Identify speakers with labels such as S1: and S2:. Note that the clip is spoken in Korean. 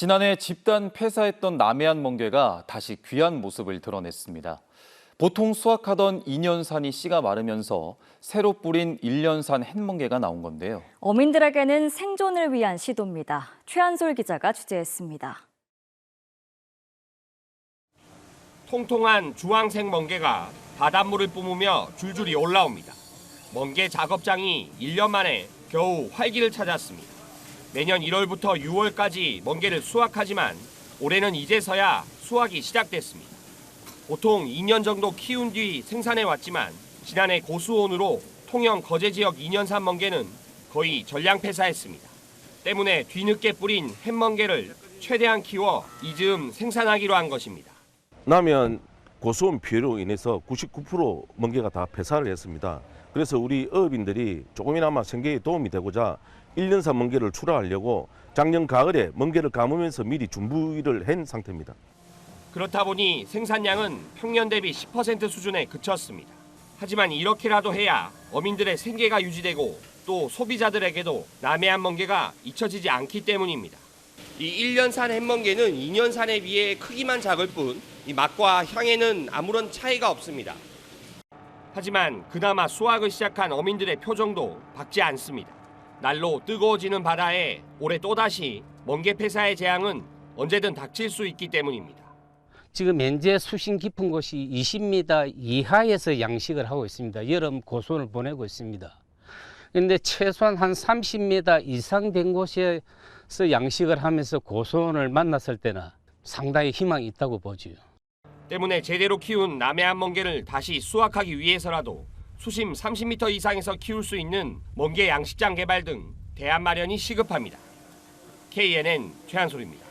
S1: 지난해 집단 폐사했던 남해안 멍게가 다시 귀한 모습을 드러냈습니다. 보통 수확하던 2년산이 씨가 마르면서 새로 뿌린 1년산 햇멍게가 나온 건데요.
S2: 어민들에게는 생존을 위한 시도입니다. 최한솔 기자가 취재했습니다.
S3: 통통한 주황색 멍게가 바닷물을 뿜으며 줄줄이 올라옵니다. 멍게 작업장이 1년 만에 겨우 활기를 찾았습니다. 매년 1월부터 6월까지 멍게를 수확하지만 올해는 이제서야 수확이 시작됐습니다. 보통 2년 정도 키운 뒤 생산해 왔지만 지난해 고수온으로 통영 거제 지역 2년산 멍게는 거의 전량 폐사했습니다. 때문에 뒤늦게 뿌린 햇멍게를 최대한 키워 이즈음 생산하기로 한 것입니다.
S4: 남해안 고수온 피해로 인해서 99% 멍게가 다 폐사를 했습니다. 그래서 우리 어업인들이 조금이나마 생계에 도움이 되고자 1년산 멍게를 출하하려고 작년 가을에 멍게를 감으면서 미리 준비를 한 상태입니다.
S3: 그렇다 보니 생산량은 평년 대비 10% 수준에 그쳤습니다. 하지만 이렇게라도 해야 어민들의 생계가 유지되고 또 소비자들에게도 남해안 멍게가 잊혀지지 않기 때문입니다. 이 1년산 햇멍게는 2년산에 비해 크기만 작을 뿐 이 맛과 향에는 아무런 차이가 없습니다. 하지만 그나마 수확을 시작한 어민들의 표정도 밝지 않습니다. 날로 뜨거워지는 바다에 올해 또다시 멍게 폐사의 재앙은 언제든 닥칠 수 있기 때문입니다.
S5: 지금 현재 수심 깊은 곳이 20m 이하에서 양식을 하고 있습니다. 여름 고수원을 보내고 있습니다. 그런데 최소한 한 30m 이상 된 곳에서 양식을 하면서 고수원을 만났을 때는 상당히 희망이 있다고 보지요.
S3: 때문에 제대로 키운 남해안 멍게를 다시 수확하기 위해서라도 수심 30m 이상에서 키울 수 있는 멍게 양식장 개발 등 대안 마련이 시급합니다. KNN 최한솔입니다.